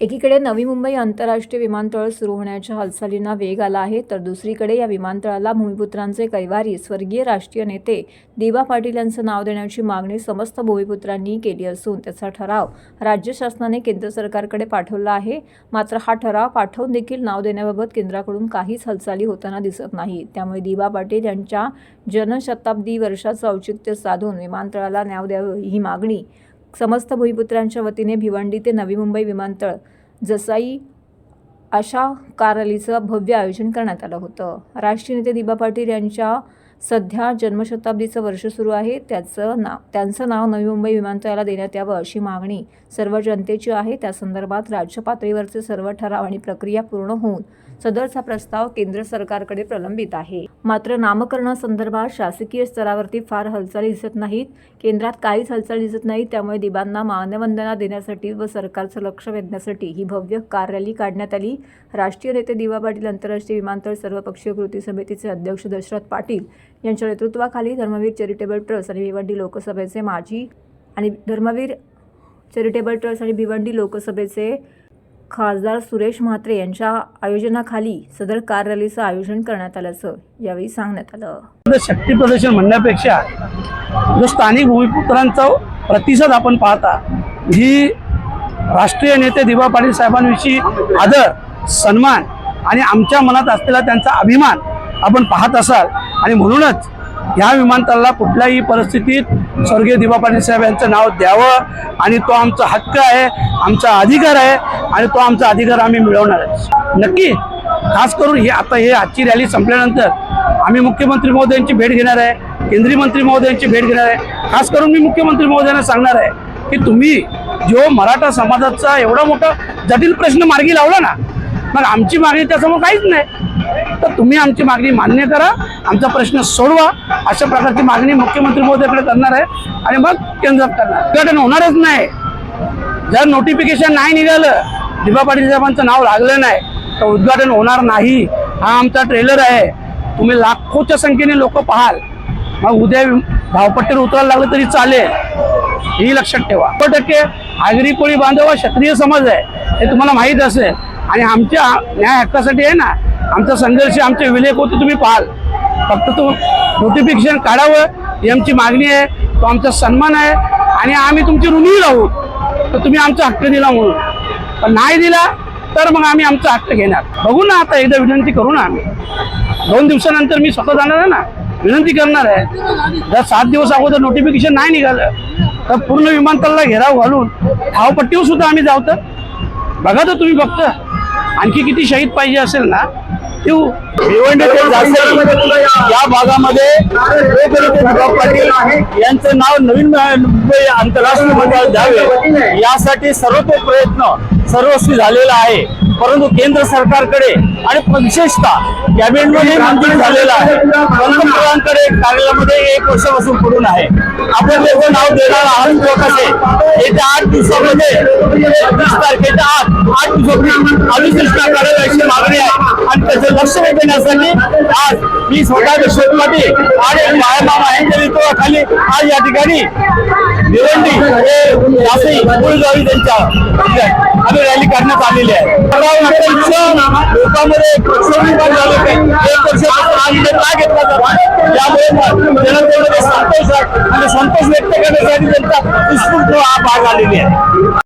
एकीकडे नवी मुंबई आंतरराष्ट्रीय विमानतळ सुरू होण्याच्या हालचालींना वेग आला आहे तर दुसरीकडे या विमानतळाला भूमिपुत्रांचे कैवारी स्वर्गीय राष्ट्रीय नेते दिबा पाटील यांचं नाव देण्याची मागणी समस्त भूमिपुत्रांनी केली असून त्याचा ठराव राज्य शासनाने केंद्र सरकारकडे पाठवला आहे. मात्र हा ठराव पाठवून देखील नाव देण्याबाबत केंद्राकडून काहीच हालचाली होताना दिसत नाही. त्यामुळे दिबा पाटील यांच्या जनशताब्दी वर्षाचं औचित्य साधून विमानतळाला नाव द्यावं ही मागणी समस्त भूमिपुत्रांच्या वतीने भिवंडी ते नवी मुंबई विमानतळ जसाई अशा कारलीचं भव्य आयोजन करण्यात आलं होतं. राष्ट्रीय नेते दिबा पाटील यांच्या सध्या जन्मशताब्दीचं वर्ष सुरू आहे. त्याचं नाव त्यांचं नाव नवी मुंबई विमानतळाला देण्यात यावं अशी मागणी सर्व जनतेची आहे. त्या संदर्भात राज्य पातळीवरचे सर्व ठराव आणि प्रक्रिया पूर्ण होऊन सदरचा प्रस्ताव केंद्र सरकारकडे प्रलंबित आहे. मात्र नामकरणासंदर्भात शासकीय स्तरावरती फार हालचाली दिसत नाहीत. केंद्रात काहीच हालचाली दिसत नाही त्यामुळे दिबांना मानवंदना देण्यासाठी व सरकारचं लक्ष वेधण्यासाठी ही भव्य कार रॅली काढण्यात आली. राष्ट्रीय नेते दिवा पाटील आंतरराष्ट्रीय विमानतळ सर्वपक्षीय कृती समितीचे अध्यक्ष दशरथ पाटील यांच्या नेतृत्वाखाली धर्मवीर चॅरिटेबल ट्रस्ट आणि भिवंडी लोकसभेचे माजी आणि धर्मवीर चॅरिटेबल ट्रस्ट आणि भिवंडी लोकसभेचे खासदार सुरेश म्हात्रे यांच्या आयोजनाखाली सदर कार रॅलीचं आयोजन करण्यात आल्याचं यावेळी सांगण्यात आलं. शक्ती प्रदर्शन म्हणण्यापेक्षा जो स्थानिक भूमिपुत्रांचा प्रतिसाद आपण पाहता ही राष्ट्रीय नेते दिवा पाटील साहेबांविषयी आदर सन्मान आणि आमच्या मनात असलेला त्यांचा अभिमान आपण पाहत असाल आणि म्हणूनच ह्या विमानतळाला कुठल्याही परिस्थितीत स्वर्गीय दिबा पाटील साहेब यांचं नाव द्यावं. आणि तो आमचा हक्क आहे आमचा अधिकार आहे आणि तो आमचा अधिकार आम्ही मिळवणार आहे. नक्की खास करून हे आता हे आजची रॅली संपल्यानंतर आम्ही मुख्यमंत्री महोदयांची भेट घेणार आहे केंद्रीय मंत्री महोदयांची भेट घेणार आहे. खास करून मी मुख्यमंत्री महोदयांना सांगणार आहे की तुम्ही जो मराठा समाजाचा एवढा मोठा जटिल प्रश्न मार्गी लावला ना मग आमची मागणी त्यासमोर काहीच नाही. तर तुम्ही आमची मागणी मान्य करा आमचा प्रश्न सोडवा अशा प्रकारची मागणी मुख्यमंत्री महोदयाकडे करणार आहे आणि मग केंद्रात करणार उद्घाटन होणारच नाही. जर नोटिफिकेशन नाही निघालं दिबा पाटील साहेबांचं नाव लागलं नाही तर उद्घाटन होणार नाही. हा आमचा ट्रेलर आहे. तुम्ही लाखोच्या संख्येने लोक पाहाल. मग उद्या धावपट्टीवर उतरायला लागलं तरी चालेल. ही लक्षात ठेवा. शंभर टक्के आगरी कोळी बांधव हा क्षत्रिय समाज आहे. हे तुम्हाला माहीत असेल. आणि आमच्या न्याय हक्कासाठी आहे ना आमचा संघर्ष आमचे विलेख होते तुम्ही पाहाल. फक्त तो नोटिफिकेशन काढावं ही आमची मागणी आहे तो आमचा सन्मान आहे आणि आम्ही तुमची ऋणी राहू. तर तुम्ही आमचा हक्क दिला म्हणून. पण नाही दिला तर मग आम्ही आमचा हक्क घेणार. बघू ना आता एकदा विनंती करू ना आम्ही. दोन दिवसानंतर मी स्वतः जाणार आहे ना? विनंती करणार आहे. जर सात दिवस अगोदर नोटिफिकेशन नाही निघालं तर पूर्ण विमानतळाला घेराव घालून धावपट्टीवर सुद्धा आम्ही जावतं बघा तर तुम्ही फक्त. आणखी किती शहीद पाहिजे असेल ना भिवंडी ते या भागामध्ये पाटील यांचं नाव नवीन मुंबई आंतरराष्ट्रीय मंडळात द्यावे. यासाठी सर्वतो प्रयत्न सर्वस्वी झालेला आहे. परंतु केंद्र सरकारकडे आणि विशेषतः कॅबिनेटमध्ये मंजूर झालेला आहे. पंतप्रधानांकडे कार्यालयामध्ये एक वर्षापासून पडून आहे. आपण त्याचं नाव देणार आहात प्रकाश आहे येत्या आठ दिवसामध्ये वीस तारखेच्या आठ आठ दिवसापूर्वी अधिसूचना काढावी त्याचं लक्ष वेधण्यासाठी आज मी स्वतः दशरथ पाटील आणि मायामामा यांच्या नेतृत्वाखाली आज या ठिकाणी भिवंडी हे जासई मुळगावी त्यांच्या आम्ही रॅली करण्यात आलेली आहे. लोकांमध्ये प्रक्षोभ झाले एक वर्ष हा का घेतला जातो त्यामुळे जनतेमध्ये संतोष आणि संतोष व्यक्त करण्यासाठी त्यांचा उत्स्फूर्त हा भाग आलेली आहे